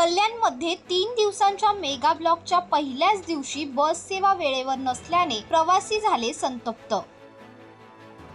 कल्याणमध्ये तीन दिवसांच्या मेगा ब्लॉकच्या पहिल्याच दिवशी बस सेवा वेळेवर नसल्याने प्रवासी झाले संतप्त.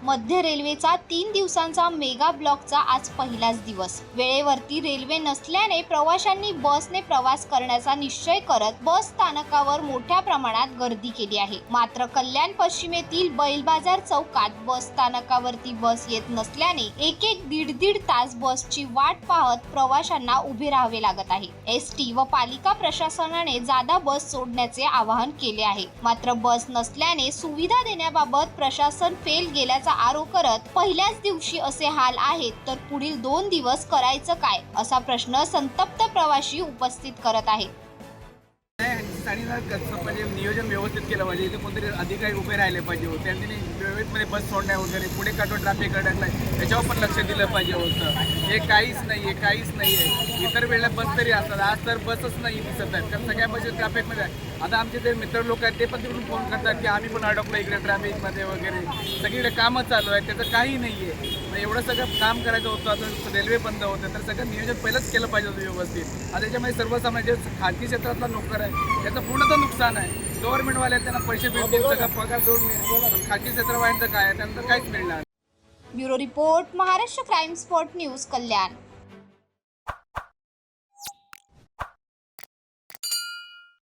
मध्य रेल्वेचा तीन दिवसांचा मेगा ब्लॉकचा आज पहिलाच दिवस. वेळेवरती रेल्वे नसल्याने प्रवाशांनी बसने प्रवास करण्याचा निश्चय करत बस स्थानकावर मोठ्या प्रमाणात गर्दी केली आहे. मात्र कल्याण पश्चिमेतील बैलबाजार चौकात बस स्थानकावरती बस येत नसल्याने एक एक दीड दीड तास बसची वाट पाहत प्रवाशांना उभे राहावे लागत आहे. एस टी व पालिका प्रशासनाने जादा बस सोडण्याचे आवाहन केले आहे. मात्र बस नसल्याने सुविधा देण्याबाबत प्रशासन फेल गेल्याचा आरोप करत पहिल्याच दिवशी असे हाल आहेत तर पुढील दोन दिवस करायचं काय असा प्रश्न संतप्त प्रवाशी उपस्थित करत आहेत. म्हणजे नियोजन व्यवस्थित केलं पाहिजे इथे कोणतरी अधिकारी उभे राहिले पाहिजे होते आणि त्यांनी वेळेतमध्ये बस सोडण्या वगैरे पुढे काटून ट्रॅफिक अडकलाय त्याच्यावर पण लक्ष दिलं पाहिजे होतं. हे काहीच नाही आहे काहीच नाही आहे इतर वेळेला बस तरी असतात. आज तर बसच नाही दिसत आहेत. कारण सगळ्या बसेस ट्रॅफिकमध्ये आहे. आता आमचे जे मित्र लोक आहेत ते पण तिकडून फोन करतात की आम्ही पण अडकलो इकडे ट्रॅफिकमध्ये वगैरे. सगळीकडे कामं चालू आहेत. त्याचं काही नाही आहे मग एवढं सगळं काम करायचं होतं. आता रेल्वे बंद होतं तर सगळं नियोजन पहिलंच केलं पाहिजे होतं व्यवस्थित. आता त्याच्यामध्ये सर्वसामान्य जे खाजगी क्षेत्रातला नोकर आहे त्याचं पूर्णतः नुकसान आहे. गव्हर्नमेंटवाले त्यांना पैसे भेटतील सगळं पगार देऊन खाजगी क्षेत्रवाल्यांचं काय त्यांचं काहीच मिळणार. Bureau report Maharashtra crime spot news Kalyan.